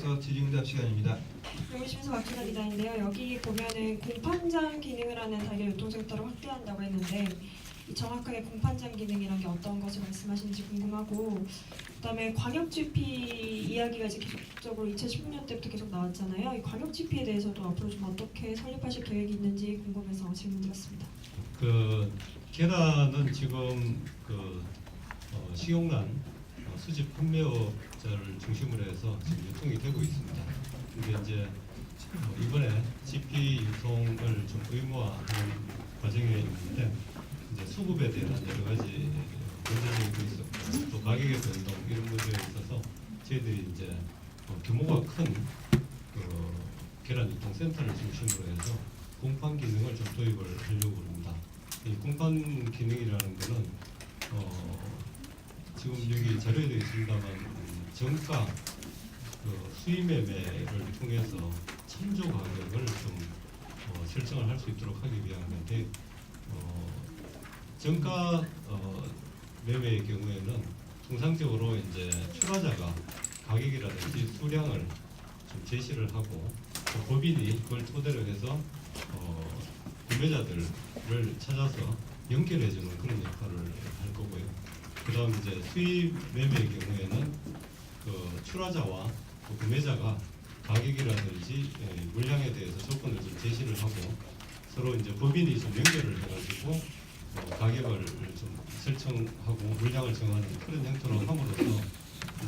그래서 질의응답 시간입니다. 용심에서 박준하 기자인데요. 여기 보면은 공판장 기능을 하는 달걀 유통센터를 확대한다고 했는데 이 정확하게 공판장 기능이란 게 어떤 것을 말씀하시는지 궁금하고 그다음에 광역 GP 이야기가 이제 계속적으로 2016년 때부터 계속 나왔잖아요. 이 광역 GP에 대해서도 앞으로 좀 어떻게 설립하실 계획이 있는지 궁금해서 질문드렸습니다. 그 계란은 지금 그 어, 식용란 어, 수집 판매업 자를 중심으로 해서 지금 유통이 되고 있습니다. 근데 이제 어, 이번에 GP 유통을 좀 의무화하는 과정에 있는데 이제 수급에 대한 여러 가지 문제점이 있었고 또 가격의 변동 이런 문제가 있어서 저희들이 이제 어, 규모가 큰 그 계란 유통 센터를 중심으로 해서 공판 기능을 좀 도입을 하려고 합니다. 이 공판 기능이라는 거는 어, 지금 여기 자료에도 있습니다만 음, 정가 그 수입 매매를 통해서 참조 가격을 좀 어, 설정을 할 수 있도록 하기 위한 건데 어, 정가 어, 매매의 경우에는 통상적으로 이제 출하자가 가격이라든지 수량을 좀 제시를 하고 또 법인이 그걸 토대로 해서 어, 구매자들을 찾아서 연결해주는 그런 역할을 할 거고요. 그다음 이제 수입 매매의 경우에는 그 출하자와 또 구매자가 가격이라든지 예, 물량에 대해서 조건을 좀 제시를 하고 서로 이제 법인이 좀 연결을 해가지고 어, 가격을 좀 설정하고 물량을 정하는 그런 형태로 함으로써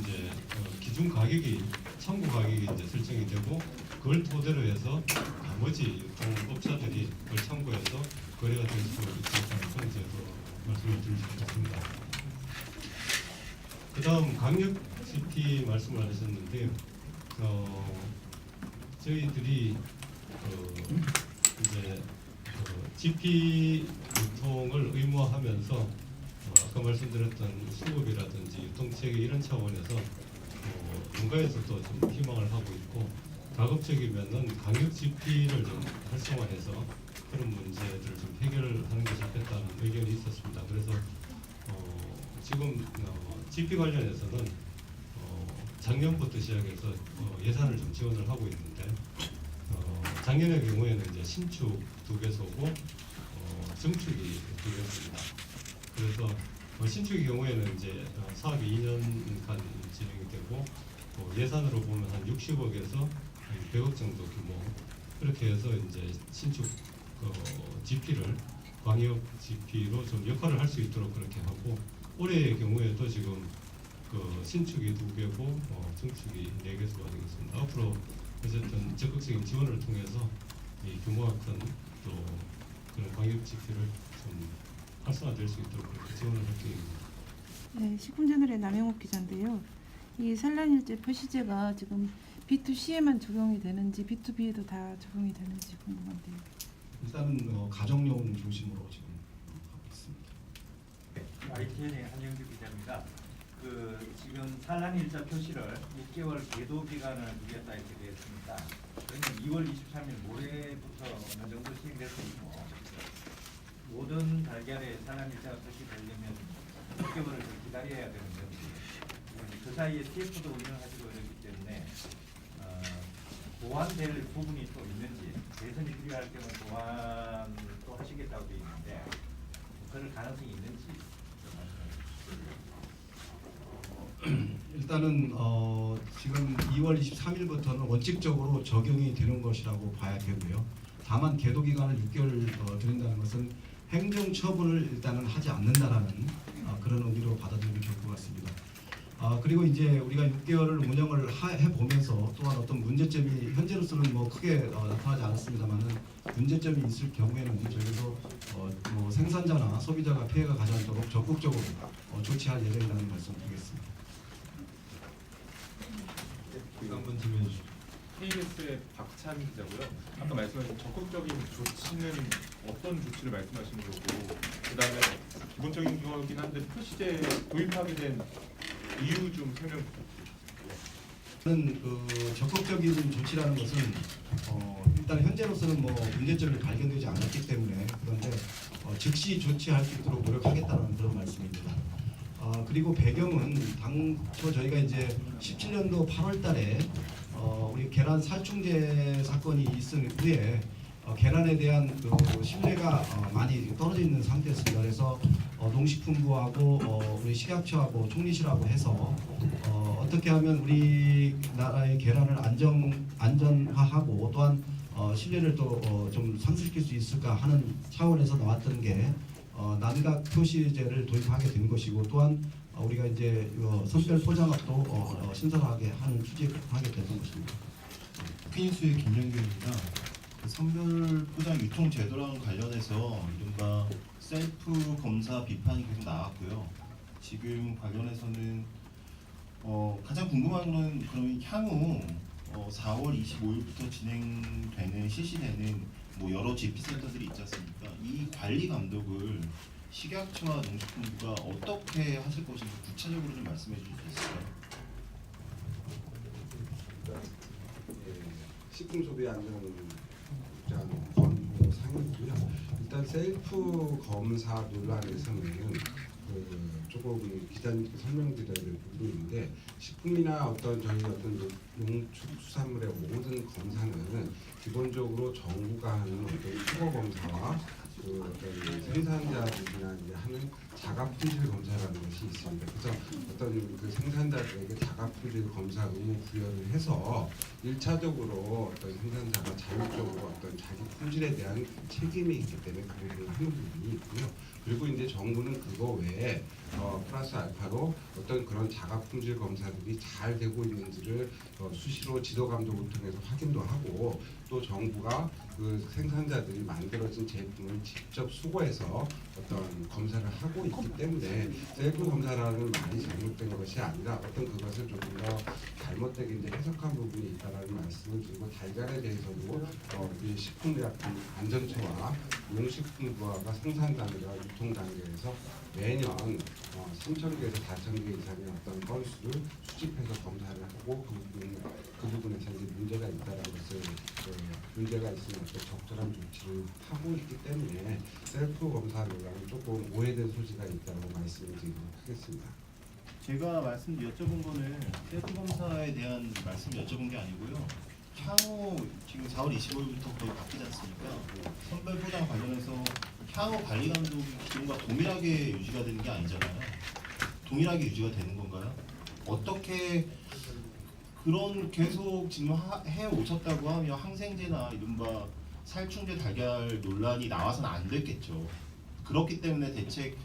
이제 어, 기준 가격이 참고 가격이 이제 설정이 되고 그걸 토대로 해서 나머지 유통업자들이 그걸 참고해서 거래가 될 수 있다는 그런 제도 말씀을 드리고 싶습니다. 그 다음 강력 GP 말씀을 하셨는데요. 어, 저희들이 어, 이제 어, GP 유통을 의무화하면서 어, 아까 말씀드렸던 수급이라든지 유통체계 이런 차원에서 어, 농가에서도 좀 희망을 하고 있고 가급적이면은 강력 GP를 좀 활성화해서 그런 문제들을 좀 해결하는 게 좋겠다는 의견이 있었습니다. 그래서 어, 지금 어, GP 관련해서는 어, 작년부터 시작해서 어, 예산을 좀 지원을 하고 있는데 어, 작년의 경우에는 이제 신축 두 개소고 어, 증축이 두 개소입니다. 그래서 어, 신축의 경우에는 이제 어, 사업이 2년간 진행이 되고 어, 예산으로 보면 한 60억에서 한 100억 정도 규모 그렇게 해서 이제 신축 어, GP를 광역 GP로 좀 역할을 할 수 있도록 그렇게 하고 올해의 경우에도 지금 그 신축이 두 개고 어, 증축이 네 개수가 되겠습니다. 앞으로 어쨌든 적극적인 지원을 통해서 이 규모가 큰 또 그런 광역 GP를 좀 활성화될 수 있도록 그렇게 지원을 할 계획입니다. 네, 식품채널의 남영욱 기자인데요. 이 산란일제 표시제가 지금 B2C에만 적용이 되는지 B2B에도 다 적용이 되는지 궁금한데요. 일단은 어, 가정용 중심으로 지금 어, 하고 있습니다. YTN의 한영규 기자입니다. 그 지금 산란 일자 표시를 6개월 계도 기간을 두겠다 이렇게 되었습니다. 그러면 2월 23일 모레부터 어느 정도 시행될 수 있고 모든 달걀에 산란 일자가 표시되려면 6개월을 더 기다려야 되는 건지 그 사이에 TF도 운영하시고 이러기 때문에 어, 보완될 부분이 또 있는지 개선이 필요할 경우 보완을 또 하시겠다고 되어 있는데 그럴 가능성이 있는지 좀 말씀해 주시죠. 일단은 어, 지금 2월 23일부터는 원칙적으로 적용이 되는 것이라고 봐야 되고요. 다만 계도 기간을 6개월 어, 드린다는 것은 행정 처분을 일단은 하지 않는다라는 어, 그런 의미로 받아들이면 좋을 것 같습니다. 아 그리고 이제 우리가 6개월을 운영을 하- 해보면서 또한 어떤 문제점이 현재로서는 뭐 크게 어, 나타나지 않았습니다만은 문제점이 있을 경우에는 저희도 어, 뭐 생산자나 소비자가 피해가 가지 않도록 적극적으로 어, 조치할 예정이라는 말씀드리겠습니다. 이거 한번 질문해 주시죠. KBS의 박찬 기자고요. 아까 말씀하신 적극적인 조치는 어떤 조치를 말씀하시는 거고, 그다음에 기본적인 거긴 한데 표시제 도입하게 된 이유 좀 설명 부탁드립니다. 저는 그 적극적인 조치라는 것은 어, 일단 현재로서는 뭐 문제점이 발견되지 않았기 때문에 그런데 어, 즉시 조치할 수 있도록 노력하겠다는 그런 말씀입니다. 어, 그리고 배경은 당초 저희가 이제 17년도 8월달에 어, 우리 계란 살충제 사건이 있은 후에 어, 계란에 대한 그 신뢰가 어, 많이 떨어져 있는 상태였습니다. 그래서 어, 농식품부하고 어, 우리 식약처하고 총리실하고 해서 어, 어떻게 하면 우리 나라의 계란을 안정 안전화하고 또한 어, 신뢰를 또좀 상승시킬 수 있을까 하는 차원에서 나왔던 게 어, 난각 표시제를 도입하게 된 것이고 또한 어, 우리가 이제 선별 포장업도 어, 어, 신설하게 하는 추진하게 됐던 것입니다. 퀸스의 김영규입니다. 그 선별 포장 유통 제도랑 관련해서 이른바 셀프 검사 비판이 계속 나왔고요. 지금 관련해서는 어, 가장 궁금한 거는 그러면 향후 어, 4월 25일부터 진행되는 실시되는 뭐 여러 GP 센터들이 있지 않습니까? 이 관리 감독을 식약처와 농식품부가 어떻게 하실 것인지 구체적으로 좀 말씀해 주실 수 있을까요? 예, 식품 소비 안전장 권고 상이고요. 일단 셀프 검사 논란에서는 그 조금 기자님께 설명드려야 될 부분인데 식품이나 어떤 저희 어떤 농축수산물의 모든 검사는 기본적으로 정부가 하는 어떤 추거 검사와 그 어떤 생산자들이나 이제 하는 자가 품질 검사라는 것이 있습니다. 그래서 어떤 그 생산자들에게 자가 품질 검사 의무 부여를 해서 일차적으로 어떤 생산자가 자율적으로 어떤 자기 품질에 대한 책임이 있기 때문에 그 부분을 하는 부분이 있고요. 그리고 이제 정부는 그거 외에 어, 플러스 알파로 어떤 그런 자가 품질 검사들이 잘 되고 있는지를 어, 수시로 지도 감독을 통해서 확인도 하고 또 정부가 그 생산자들이 만들어진 제품을 직접 수거해서 어떤 검사를 하고 있기 때문에 셀프 검사라는 말이 잘못된 것이 아니라 어떤 그것을 조금 더 잘못되게 이제 해석한 부분이 있다라는 말씀을 드리고 달걀에 대해서도 어, 이 식품의약품 안전처와 농식품부가 생산 단계와 유통 단계에서 매년 어, 3천 개에서 4천 개 이상의 어떤 건수를 수집해서 검사를 하고 그 부분 그 부분에서 이제 문제가 있다는 것을 그 문제가 있으면 어떤 적절한 조치를 하고 있기 때문에 셀프 검사 논란은 조금 오해된 소지가 있다고 말씀을 드리도록 하겠습니다. 제가 말씀 여쭤본 거는 셀프 검사에 대한 말씀 여쭤본 게 아니고요. 향후 지금 4월 25일부터 거의 바뀌지 않습니까? 그 선별 포장 관련해서 향후 관리 감독이 기존과 동일하게 유지가 되는 게 아니잖아요. 동일하게 유지가 되는 건가요? 어떻게 그런 계속 지금 하- 해 오셨다고 하면 항생제나 이른바 살충제 달걀 논란이 나와서는 안 됐겠죠. 그렇기 때문에 대책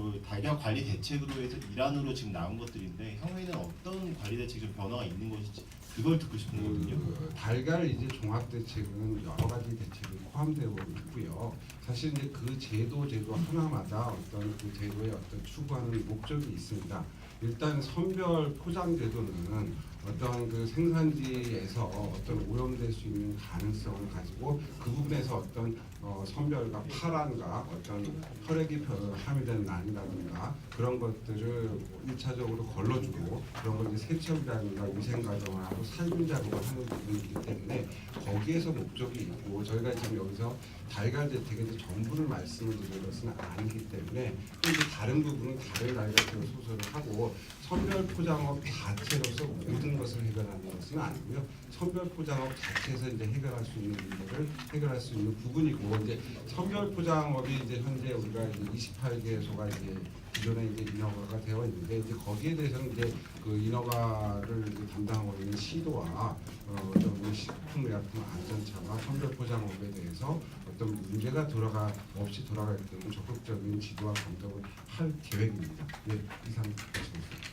그 달걀 관리 대책으로 해서 일환으로 지금 나온 것들인데 향후에는 어떤 관리 대책 좀 변화가 있는 것인지 그걸 듣고 싶은 거거든요. 그 달걀 이제 종합 대책은 여러 가지 대책이 포함되고 있고요. 사실 이제 그 제도 제도 하나마다 어떤 그 제도의 어떤 추구하는 목적이 있습니다. 일단 선별 포장 제도는 어떤 그 생산지에서 어떤 오염될 수 있는 가능성을 가지고 그 부분에서 어떤 어, 선별과 파란과 어떤 혈액이 별- 함유된 난이라든가 그런 것들을 일차적으로 걸러주고 그런 걸 이제 세척이라든가 위생 과정을 하고 살균 작업을 하는 부분이기 때문에 거기에서 목적이 있고 저희가 지금 여기서 달걀 이제 전부를 말씀을 드리는 것은 아니기 때문에 또 다른 부분은 다른 달걀을 소설을 하고 선별 포장업 자체로서 모든 것을 해결하는 것은 아니고요. 선별 포장업 자체에서 이제 해결할 수 있는 문제를 해결할 수 있는 부분이고 이제 선별 포장업이 이제 현재 우리가 이제 28개소가 이제 기존에 이제 인허가가 되어 있는데 이제 거기에 대해서는 이제 그 인허가를 이제 담당하고 있는 시도와 어, 어떤 우리 식품의약품 안전처와 선별 포장업에 대해서 어떤 문제가 돌아가 없이 돌아가게끔 적극적인 지도와 감독을 할 계획입니다. 네, 이상 말씀드립니다.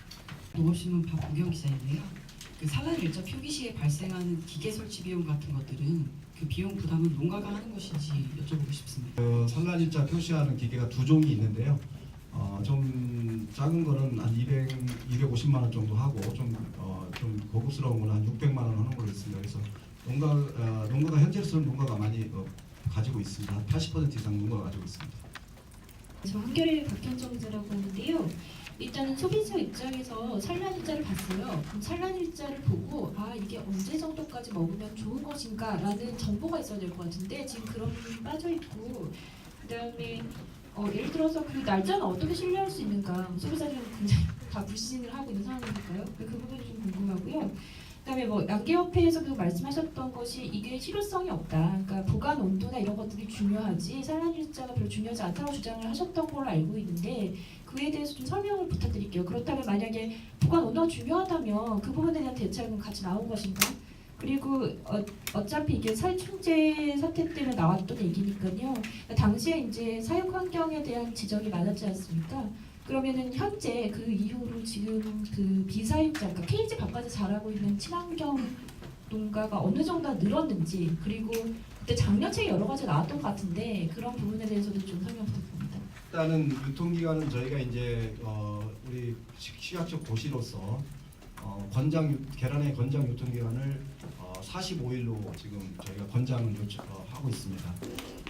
농업신문 박구경 기자인데요. 그 산란 일자 표기 시에 발생하는 기계 설치 비용 같은 것들은 그 비용 부담은 농가가 하는 것인지 여쭤보고 싶습니다. 그 산란 일자 표시하는 기계가 두 종이 있는데요. 어, 좀 작은 거는 한 200, 250만 원 정도 하고 좀, 어, 좀 고급스러운 거는 한 600만 원 하는 걸로 있습니다. 그래서 농가, 어, 농가가 현재로서는 농가가 많이 어, 가지고 있습니다. 한80% 이상 농가가 가지고 있습니다. 저 한겨레 박현정 기자라고 하는데요. 일단은 소비자 입장에서 산란일자를 봤어요. 산란일자를 보고 아 이게 언제 정도까지 먹으면 좋은 것인가라는 정보가 있어야 될 것 같은데 지금 그런 부분이 빠져 있고 그다음에 어, 예를 들어서 그 날짜는 어떻게 신뢰할 수 있는가 소비자들은 굉장히 다 불신을 하고 있는 상황이니까요. 그 부분이 좀 궁금하고요. 그다음에 뭐 양계협회에서도 말씀하셨던 것이 이게 실효성이 없다. 그러니까 보관 온도나 이런 것들이 중요하지 산란일자가 별로 중요하지 않다고 주장을 하셨던 걸로 알고 있는데 그에 대해서 좀 설명을 부탁드릴게요. 그렇다면 만약에 보관 온도가 중요하다면 그 부분에 대한 대책은 같이 나온 것인가? 그리고 어, 어차피 이게 살충제 사태 때문에 나왔던 얘기니까요. 당시에 이제 사육 환경에 대한 지적이 많았지 않습니까? 그러면은 현재 그 이후로 지금 그 비사육자, 그러니까 케이지 바깥에 자라고 있는 친환경 농가가 어느 정도 늘었는지 그리고 그때 장려책이 여러 가지 나왔던 것 같은데 그런 부분에 대해서도 좀 설명 부탁드립니다. 일단은 유통기간은 저희가 이제 어, 우리 시- 시각적 도시로서 어, 권장 유- 계란의 권장 유통기간을 어, 45일로 지금 저희가 권장을 요청, 어, 하고 있습니다.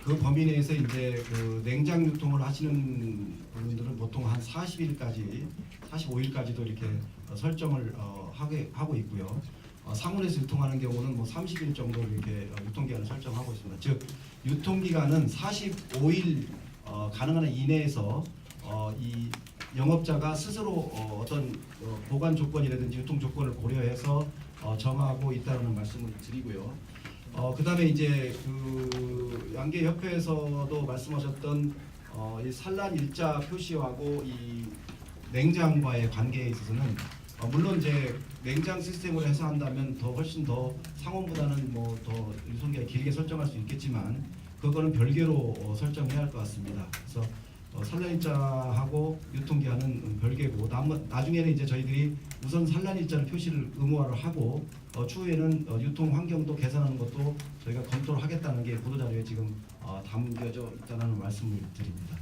그 범위 내에서 이제 그 냉장 유통을 하시는 분들은 보통 한 40일까지, 45일까지도 이렇게 어, 설정을 어, 하게 하고 있고요. 어, 상온에서 유통하는 경우는 뭐 30일 정도 이렇게 어, 유통기간을 설정하고 있습니다. 즉 유통기간은 45일 어, 가능한 한 이내에서 어, 이 영업자가 스스로 어, 어떤 어, 보관 조건이라든지 유통 조건을 고려해서 어, 정하고 있다는 말씀을 드리고요. 어, 그다음에 이제 그 양계 협회에서도 말씀하셨던 어, 이 산란 일자 표시하고 이 냉장과의 관계에 있어서는 어, 물론 이제 냉장 시스템으로 해서 한다면 더 훨씬 더 상온보다는 뭐 더 유통기간 길게 설정할 수 있겠지만 그거는 별개로 어, 설정해야 할 것 같습니다. 그래서 어, 산란일자하고 유통기한은 별개고 남, 나중에는 이제 저희들이 우선 산란일자를 표시를 의무화를 하고 어, 추후에는 어, 유통 환경도 개선하는 것도 저희가 검토를 하겠다는 게 보도자료에 지금 어, 담겨져 있다는 말씀을 드립니다.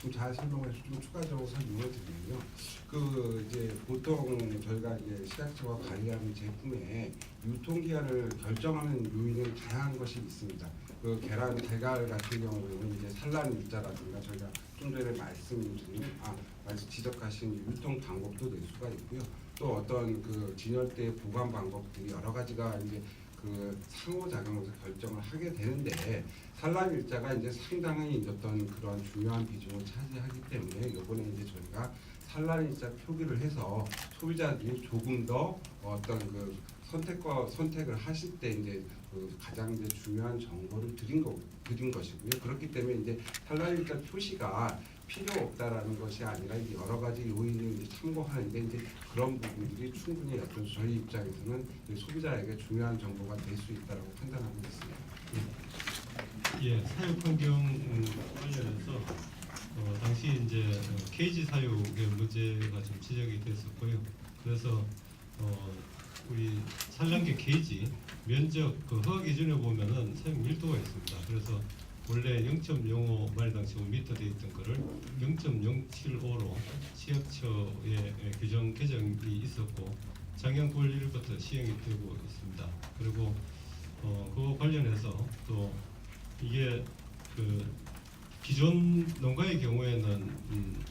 좀 잘 설명해 주좀 추가적으로 설명을 드리면요. 그 이제 보통 저희가 이제 시작처와 관리하는 제품의 유통기한을 결정하는 요인은 다양한 것이 있습니다. 그 계란 대갈 같은 경우에는 이제 산란 일자라든가 저희가 좀 전에 말씀드린 아 말씀 지적하신 유통 방법도 낼 수가 있고요. 또 어떤 그 진열대 보관 방법들이 여러 가지가 이제 그 상호작용에서 결정을 하게 되는데 산란 일자가 이제 상당히 어떤 그런 중요한 비중을 차지하기 때문에 이번에 이제 저희가 산란 일자 표기를 해서 소비자들이 조금 더 어떤 그 선택과 선택을 하실 때 이제 그 가장 이제 중요한 정보를 드린 거 드린 것이고요. 그렇기 때문에 이제 일자 표시가 필요 없다라는 것이 아니라 이제 여러 가지 요인을 이제 참고하는데 이제 그런 부분들이 충분히 어떤 저희 입장에서는 소비자에게 중요한 정보가 될 수 있다라고 판단하고 있습니다. 예, 사육 환경 음, 관련해서 어, 당시 이제 어, 케이지 사육의 문제가 좀 지적이 됐었고요. 그래서 어, 우리 산란계 케이지 면적 그 허가 기준에 보면은 사육 밀도가 있습니다. 그래서 원래 0.05 마리당 15m 돼 있던 거를 0.075로 시약처의 규정 개정이 있었고 작년 9월 1일부터 시행이 되고 있습니다. 그리고 어, 그거 관련해서 또 이게 그 기존 농가의 경우에는 음,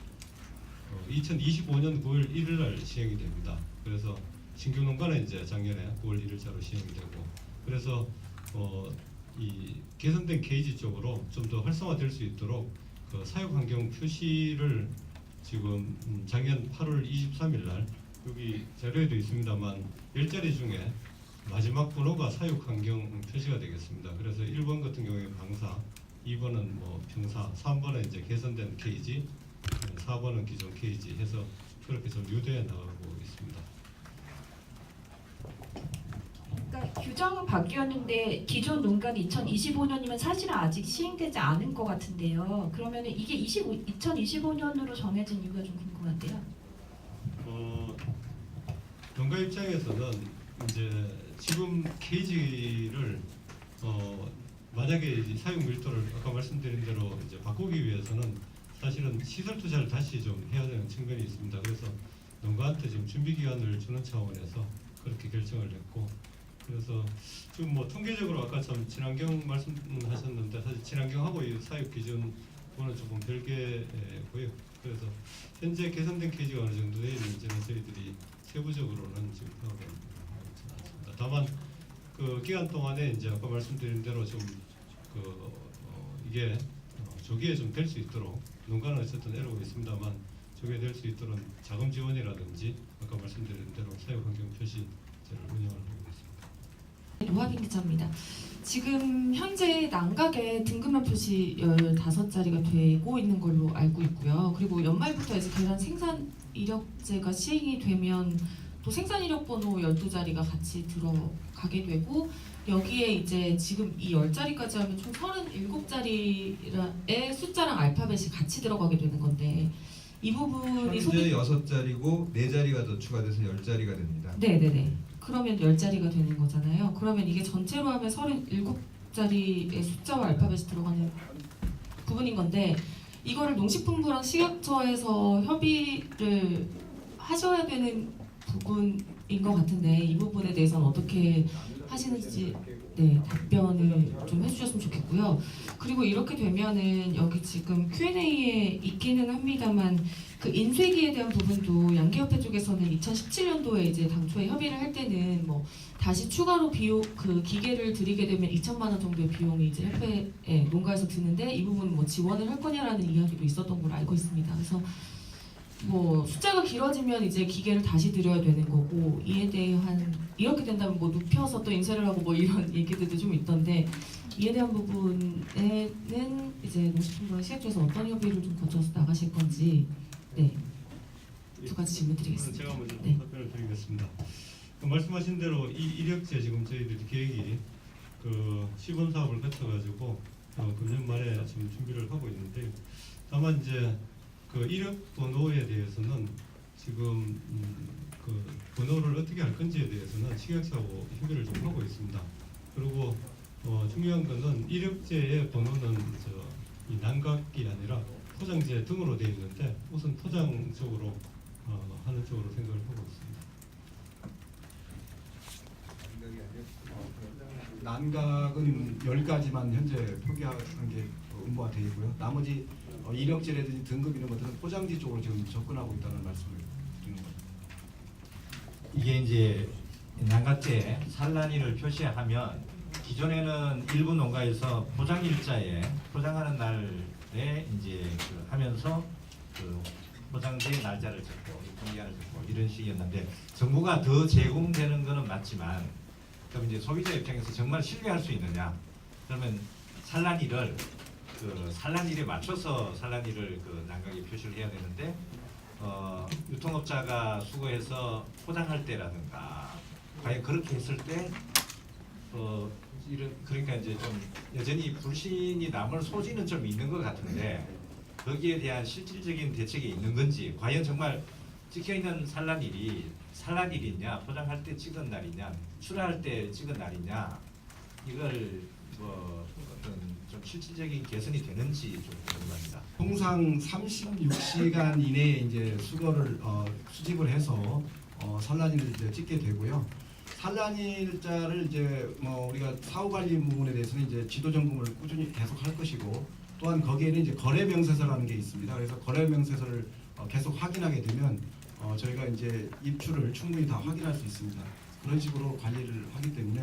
어, 2025년 9월 1일 날 시행이 됩니다. 그래서 신규 농가는 이제 작년에 9월 1일 자로 시행이 되고 그래서 어, 이 개선된 케이지 쪽으로 좀 더 활성화될 수 있도록 그 사육 환경 표시를 지금 음, 작년 8월 23일 날 여기 자료에도 있습니다만 10자리 중에 마지막 번호가 사육 환경 표시가 되겠습니다. 그래서 1번 같은 경우에 방사, 2번은 뭐 평사, 3번은 이제 개선된 케이지, 4번은 기존 케이지 해서 그렇게 좀 유도해 나가고 있습니다. 그러니까 규정은 바뀌었는데 기존 농가는 2025년이면 사실은 아직 시행되지 않은 것 같은데요. 그러면 이게 25, 2025년으로 정해진 이유가 좀 궁금한데요. 어, 농가 입장에서는 이제 지금 케이지를 어, 만약에 사용 밀도를 아까 말씀드린 대로 이제 바꾸기 위해서는 사실은 시설 투자를 다시 좀 해야 되는 측면이 있습니다. 그래서 농가한테 지금 준비 기간을 주는 차원에서 그렇게 결정을 했고 그래서 지금 뭐 통계적으로 아까 참 친환경 말씀하셨는데 사실 친환경하고 이 사육 기준 그거는 조금 별개고요. 그래서 현재 개선된 케이지가 어느 정도 되어 있는지는 저희들이 세부적으로는 지금 파악을 하고 있지는 않습니다. 다만 그 기간 동안에 이제 아까 말씀드린 대로 좀그 어, 이게 어, 조기에 좀 될 수 있도록 농가는 어쨌든 애로고 있습니다만 조기에 될 수 있도록 자금 지원이라든지 아까 말씀드린 대로 사육 환경 표시제를 운영을 하고 노하빈 기자입니다. 지금 현재 난각에 등급만 표시 15자리가 되고 있는 걸로 알고 있고요. 그리고 연말부터 이제 계란 생산 이력제가 시행이 되면 또 생산 이력 번호 12자리가 같이 들어가게 되고 여기에 이제 지금 이 10자리까지 하면 총 37자리의 숫자랑 알파벳이 같이 들어가게 되는 건데 이 부분이 현재 소비 여섯 자리고 네 자리가 더 추가돼서 열 자리가 됩니다. 네 네 네. 그러면 10자리가 되는 거잖아요. 그러면 이게 전체로 하면 37자리의 숫자와 알파벳이 들어가는 부분인 건데 이거를 농식품부랑 식약처에서 협의를 하셔야 되는 부분인 것 같은데 이 부분에 대해서는 어떻게 하시는지 네, 답변을 좀 해주셨으면 좋겠고요. 그리고 이렇게 되면은 여기 지금 Q&A에 있기는 합니다만 그 인쇄기에 대한 부분도 양기협회 쪽에서는 2017년도에 이제 당초에 협의를 할 때는 뭐 다시 추가로 비용 그 기계를 들이게 되면 2천만 원 정도의 비용이 이제 협회에 농가에서 드는데 이 부분은 뭐 지원을 할 거냐라는 이야기도 있었던 걸로 알고 있습니다. 그래서 뭐 숫자가 길어지면 이제 기계를 다시 들여야 되는 거고 이에 대한 이렇게 된다면 뭐 눕혀서 또 인쇄를 하고 뭐 이런 얘기들도 좀 있던데 이에 대한 부분에는 이제 농식품부랑 시약처에서 어떤 협의를 좀 거쳐서 나가실 건지 네두 가지 질문 드리겠습니다. 제가 먼저 네. 답변을 드리겠습니다. 그 말씀하신 대로 이 이력제 지금 저희들이 계획이 그 시범 사업을 거쳐가지고 어, 금년 말에 지금 준비를 하고 있는데 다만 이제 그 이력 번호에 대해서는 지금 음, 그 번호를 어떻게 할 건지에 대해서는 식약처하고 협의를 좀 하고 있습니다. 그리고 어, 중요한 거는 이력제의 번호는 저이 난각이 아니라 포장재 등으로 되어 있는데 우선 포장 쪽으로 어, 하는 쪽으로 생각을 하고 있습니다. 난각은 10가지만 현재 표기한 게 어, 응모가 되어 있고요. 나머지 어, 이력제라든지 등급 이런 것들은 포장지 쪽으로 지금 접근하고 있다는 말씀을 드리는 겁니다. 이게 이제 난각제 산란일을 표시하면 기존에는 일부 농가에서 포장 일자에 포장하는 날에 이제 그 하면서 그 포장재 날짜를 적고 유통기한을 적고 이런 식이었는데 정부가 더 제공되는 거는 맞지만 그럼 이제 소비자 입장에서 정말 신뢰할 수 있느냐? 그러면 산란일을 그 산란일에 맞춰서 산란일을 그 난각에 표시를 해야 되는데 어, 유통업자가 수거해서 포장할 때라든가 과연 그렇게 했을 때 어, 이런 그러니까 이제 좀 여전히 불신이 남을 소지는 좀 있는 것 같은데 거기에 대한 실질적인 대책이 있는 건지 과연 정말 찍혀 있는 산란일이 산란일이냐 포장할 때 찍은 날이냐 출하할 때 찍은 날이냐 이걸 뭐 어떤 좀 실질적인 개선이 되는지 좀 궁금합니다. 통상 36시간 이내에 이제 수거를 어, 수집을 해서 어, 산란일을 이제 찍게 되고요. 산란일자를 이제 뭐 우리가 사후 관리 부분에 대해서는 이제 지도 점검을 꾸준히 계속 할 것이고 또한 거기에는 이제 거래 명세서라는 게 있습니다. 그래서 거래 명세서를 어, 계속 확인하게 되면 어, 저희가 이제 입출을 충분히 다 확인할 수 있습니다. 그런 식으로 관리를 하기 때문에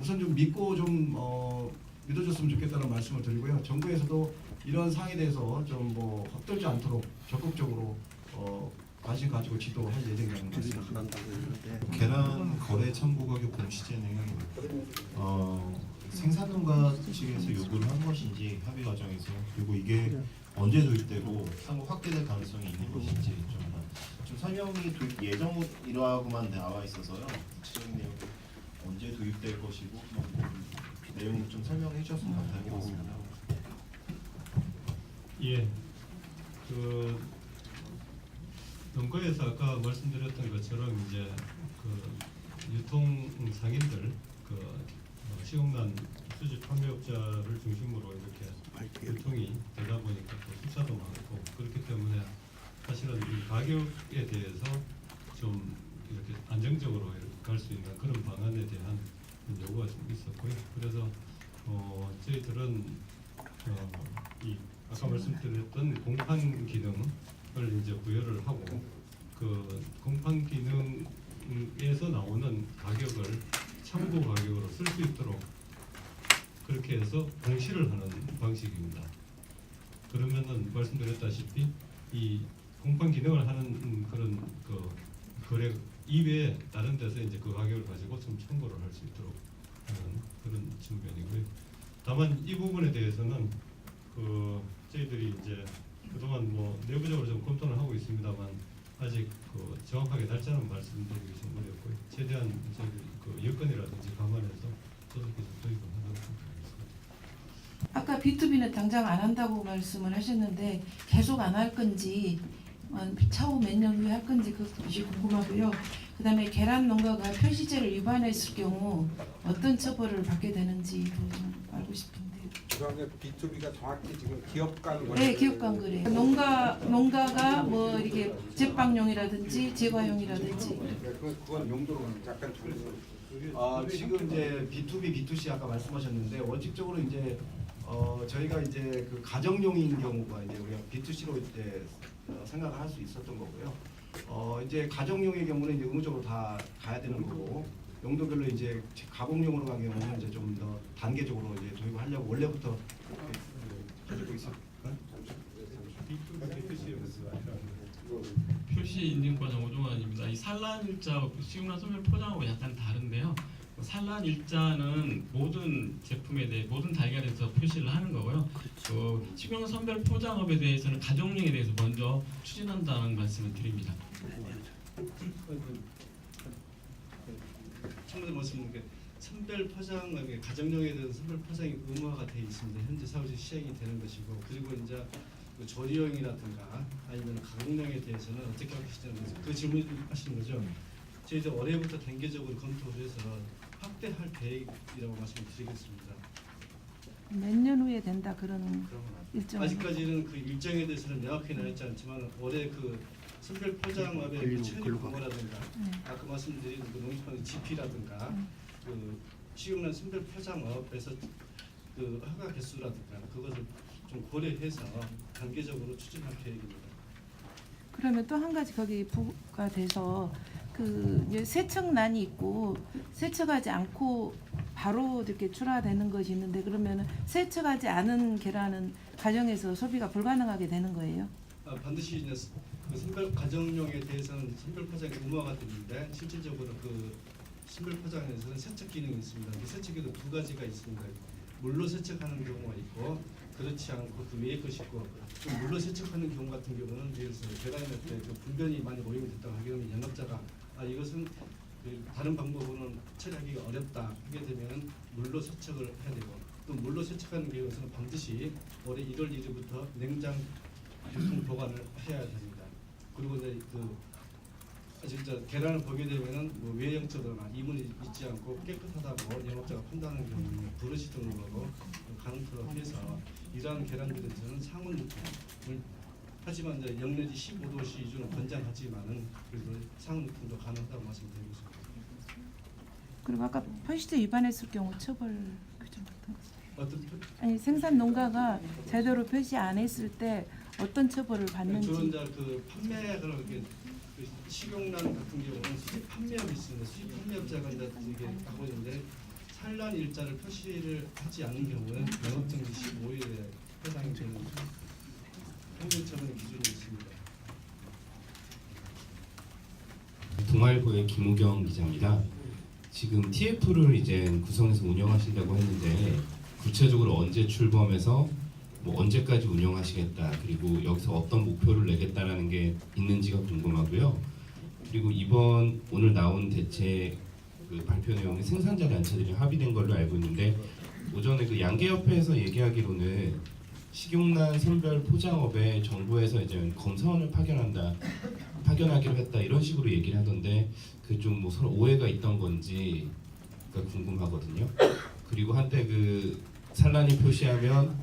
우선 좀 믿고 좀 어, 믿어줬으면 좋겠다는 말씀을 드리고요. 정부에서도 이런 사항에 대해서 좀 뭐 헛돌지 않도록 적극적으로 어, 관심 가지고 지도할 예정이라는 말씀입니다. 계란 거래 참고 가격 공시제는 어, 생산농가 측에서 요구를 한 것인지 합의 과정에서 그리고 이게 언제 도입되고 향후 확대될 가능성이 있는 것인지 좀, 좀 설명이 도입 예정이라고만 나와 있어서요. 구체적인 내용이 언제 도입될 것이고 뭐, 내용 좀 설명해 주셨으면 감사하겠습니다. 예, 그 농가에서 아까 말씀드렸던 것처럼 이제 그 유통 상인들 그 어, 시공난 수집 판매업자를 중심으로 이렇게 유통이 되다 보니까 또 숫자도 많고 그렇기 때문에 사실은 이 가격에 대해서 좀 이렇게 안정적으로 갈 수 있는 그런 방안에 대한 요구가 좀 있었고요. 그래서 어, 저희들은 어, 이 아까 말씀드렸던 공판 기능을 이제 부여를 하고 그 공판 기능에서 나오는 가격을 참고 가격으로 쓸 수 있도록 그렇게 해서 공시를 하는 방식입니다. 그러면은 말씀드렸다시피 이 공판 기능을 하는 그런 그 거래 이외에 다른 데서 이제 그 가격을 가지고 좀 청구를 할 수 있도록 하는 그런 측면이고요. 다만 이 부분에 대해서는 그 저희들이 이제 그동안 뭐 내부적으로 좀 검토는 하고 있습니다만 아직 그 정확하게 날짜는 말씀드리기 좀 어렵고요. 최대한 저희들이 그 여건이라든지 감안해서 조속해서 도입을 하도록 하겠습니다. 아까 B2B는 당장 안 한다고 말씀을 하셨는데 계속 안 할 건지 어, 차후 몇 년 후에 할 건지 그것이 궁금하고요. 그 다음에 계란 농가가 표시제를 위반했을 경우 어떤 처벌을 받게 되는지도 좀 알고 싶은데요. 그다음에 B2B가 정확히 지금 기업 간 네, 기업관 그래. 농가 농가가 뭐 이렇게 제빵용이라든지 제과용이라든지 그 그건 용도로 약간 아, 지금 이제 B2B, B2C 아까 말씀하셨는데 원칙적으로 이제 어, 저희가 이제 그 가정용인 경우가 이제 우리가 B2C로 이제 어, 생각을 할 수 있었던 거고요. 어, 이제 가정용의 경우는 이제 의무적으로 다 가야 되는 거고 용도별로 이제 가공용으로 가는 경우는 이제 좀 더 단계적으로 이제 도입을 하려고 원래부터 가지고 있었. 표시 인증과정 오종환입니다. 이 산란 일자 시중란 선별 포장하고 약간 다른데요. 그 산란 일자는 모든 제품에 대해 모든 달걀에서 표시를 하는 거고요. 그 식용 선별 포장업에 대해서는 가정용에 대해서 먼저 추진한다는 말씀을 드립니다. 참고로 말씀드린 게 선별 포장 가정용에 대한 선별 포장이 의무화가 되어 있습니다. 현재 사업이 시행이 되는 것이고 그리고 이제 그 조리용이라든가 아니면 가공용에 대해서는 어떻게 하시냐는 그 질문하시는 거죠. 저희들 올해부터 단계적으로 검토를 해서 확대할 계획이라고 말씀드리겠습니다. 몇 년 후에 된다 그런 일정. 아직까지는 그 일정에 대해서는 명확히 나있지 않지만 올해 그 선별 포장업의 그 체류 광고라든가 네. 아까 말씀드린 그 농식품 GP라든가 음. 그 식용란 선별 포장업에서 그 허가 개수라든가 그것을 좀 고려해서 단계적으로 추진할 계획입니다. 그러면 또 한 가지 거기 부가 돼서 그 이제 세척란이 있고 세척하지 않고 바로 이렇게 출하되는 것이 있는데 그러면 세척하지 않은 계란은 가정에서 소비가 불가능하게 되는 거예요. 아, 반드시 이제 스- 그 선별 가정용에 대해서는 선별 포장이 의무화가 되는데 실질적으로 그 선별 포장에서는 세척 기능이 있습니다. 그 세척에도 두 가지가 있습니다. 물로 세척하는 경우가 있고 그렇지 않고 그 외의 것이 있고 좀 물로 세척하는 경우 같은 경우는 예를 들어서 계란에 때그 불변이 많이 오염이 됐다고 되면 영업자가 아 이것은 그 다른 방법으로는 처리하기가 어렵다 하게 되면 물로 세척을 해야 되고 또 물로 세척하는 경우에는 반드시 올해 1월 1일부터 냉장 유통 보관을 해야 됩니다. 그리고 이제 그 진짜 계란을 보게 되면은 뭐 외형적으로나 이문이 있지 않고 깨끗하다고 영업자가 판단하는 경우는 브러시 등으로 가능토록 해서 이러한 계란들에 대해서는 상온 유통을 하지만 이제 0 내지 15도 시중은 권장하지만은 그래도 상온 유통도 가능하다고 말씀드리고 있습니다. 그리고 아까 표시제 위반했을 경우 처벌 규정 같은 거. 어떤 표- 아니 생산 농가가 제대로 표시 안 했을 때 어떤 처벌을 주로 받는지. 이제 그 판매 그렇게 그 식용란 같은 경우는 수집 판매업이 있습니다. 수집 판매업자가 이제 이게 하고 있는데 산란 일자를 표시를 하지 않는 경우는 영업정지 15일에 해당이 되는 행정처분의 기준이 있습니다. 동아일보의 김우경 기자입니다. 지금 TF를 이제 구성해서 운영하신다고 했는데 구체적으로 언제 출범해서 뭐 언제까지 운영하시겠다 그리고 여기서 어떤 목표를 내겠다라는 게 있는지가 궁금하고요. 그리고 이번 오늘 나온 대책 그 발표 내용에 생산자 단체들이 합의된 걸로 알고 있는데 오전에 그 양계협회에서 얘기하기로는 식용란 선별 포장업에 정부에서 이제 검사원을 파견한다 파견하기로 했다 이런 식으로 얘기를 하던데 그 좀 뭐 서로 오해가 있던 건지가 궁금하거든요. 그리고 한때 그 산란이 표시하면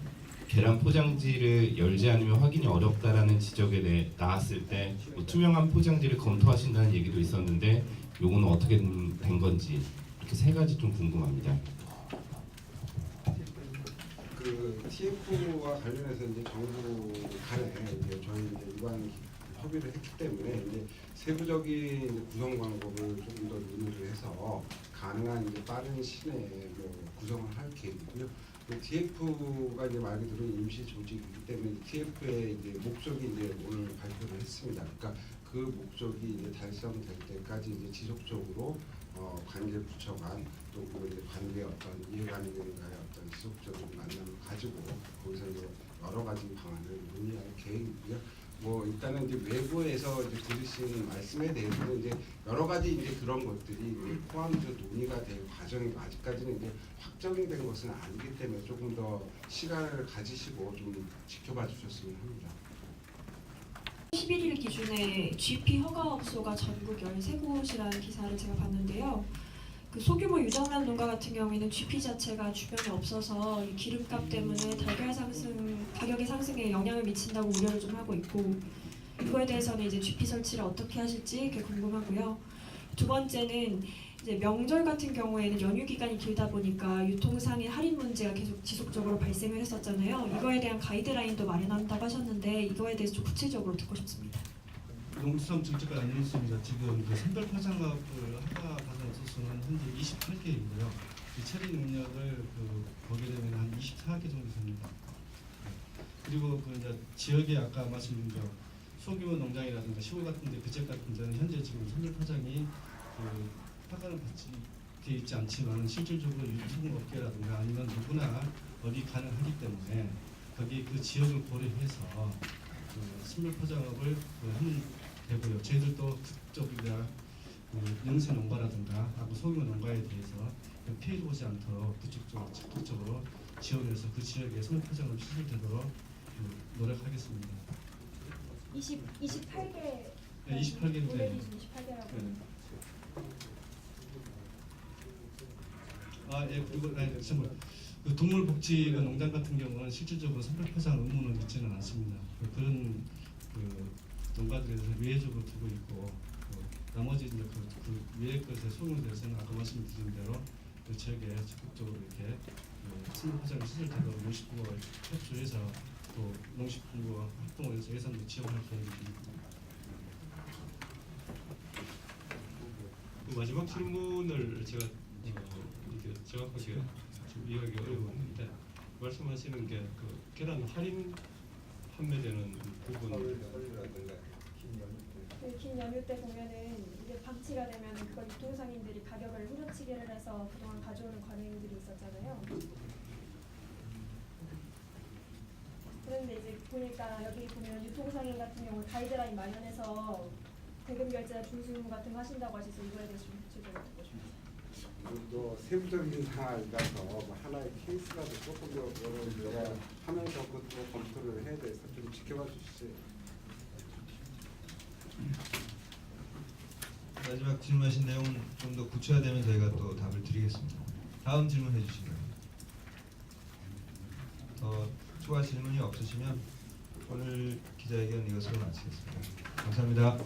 계란 포장지를 열지 않으면 확인이 어렵다라는 지적에 대해 나왔을 때 뭐 투명한 포장지를 검토하신다는 얘기도 있었는데 요거는 어떻게 된, 된 건지 이렇게 세 가지 좀 궁금합니다. 그 TF와 관련해서 이제 정부 간에 이제 저희 이제 일반 협의를 했기 때문에 이제 세부적인 구성 방법을 조금 더 논의를 해서 가능한 이제 빠른 시내에 뭐 구성을 할 계획이고요. 그 TF가 이제 말 그대로 임시 조직이기 때문에 TF의 이제 목적이 이제 오늘 발표를 했습니다. 그러니까 그 목적이 이제 달성될 때까지 이제 지속적으로 어, 관계 부처 간 또 그리고 이제 관계 어떤 이해관계인가의 어떤 지속적인 만남을 가지고 거기서 이제 여러 가지 방안을 논의할 계획이고요. 뭐 일단은 이제 외부에서 이제 들으시는 말씀에 대해서는 이제 여러 가지 이제 그런 것들이 포함돼서 논의가 될 과정이 아직까지는 이제 확정이 된 것은 아니기 때문에 조금 더 시간을 가지시고 좀 지켜봐 주셨으면 합니다. 11일 기준에 GP 허가업소가 전국 13곳이라는 기사를 제가 봤는데요. 그 소규모 유정란 농가 같은 경우에는 GP 자체가 주변에 없어서 이 기름값 때문에 달걀 상승 가격의 상승에 영향을 미친다고 우려를 좀 하고 있고 이거에 대해서는 이제 GP 설치를 어떻게 하실지 궁금하고요. 두 번째는 이제 명절 같은 경우에는 연휴 기간이 길다 보니까 유통상의 할인 문제가 계속 지속적으로 발생을 했었잖아요. 이거에 대한 가이드라인도 마련한다고 하셨는데 이거에 대해서 좀 구체적으로 듣고 싶습니다. 농수산 정책과 연계있습니다. 지금 그 선별 포장업을 허가 수는 현재 28개이고요. 이 처리 능력을 그 보게 되면 한 24개 정도 됩니다. 그리고 그 이제 지역에 아까 말씀드린 그 소규모 농장이라든가 시골 같은데 그쪽 같은 데는 현재 지금 선별 포장이 그 허가를 받지 돼 있지 않지만 실질적으로 유통 업계라든가 아니면 누구나 어디 가능하기 때문에 거기 그 지역을 고려해서 그 선별 포장업을 그 하는 되고요. 저희들도 그쪽이나 그 영세 농가라든가 하고 소규모 농가에 대해서 그 피해를 보지 않도록 쪽으로 적극적으로 지원해서 그 지역에 선별 포장을 시설되도록 그 노력하겠습니다. 20 28개 네, 28개인데 올해 기준 28개라고. 네. 아, 예, 그리고 네, 정말 그 동물복지 그 농장 같은 경우는 실질적으로 선별 포장 의무는 있지는 않습니다. 그 그런 그 농가들에 대해서 외적으로 두고 있고 그 나머지 이제 그, 그 외의 것에 소용에 대해서는 아까 말씀드린 대로 그 지역에 적극적으로 이렇게 그 선별 포장 시설되도록 농식부가 협조해서 또 농식품과 활동을 해서 예산도 지원할 계획입니다. 그 마지막 질문을 제가 어, 이렇게 정확하게 좀 이해하기 어려웠는데 말씀하시는 게 그 계란 할인 판매되는 부분 그긴 연휴 때 보면은 방치가 되면 그걸 유통상인들이 가격을 후려치기를 해서 그동안 가져오는 관행들이 있었잖아요. 그런데 이제 보니까 여기 보면 유통상인 같은 경우 가이드라인 마련해서 대금 결제 준수 같은 거 하신다고 하셔서 이거에 대해서 좀 구체적으로 듣고 싶어요. 또 세부적인 상황이라서 뭐 하나의 케이스라도 조금 더 하면서 그것도 검토를 해야 돼서 좀 지켜봐 주시죠. 마지막 질문하신 내용 좀 더 구체화되면 저희가 또 답을 드리겠습니다. 다음 질문 해주시면 더 추가 질문이 없으시면 오늘 기자회견 이것으로 마치겠습니다. 감사합니다.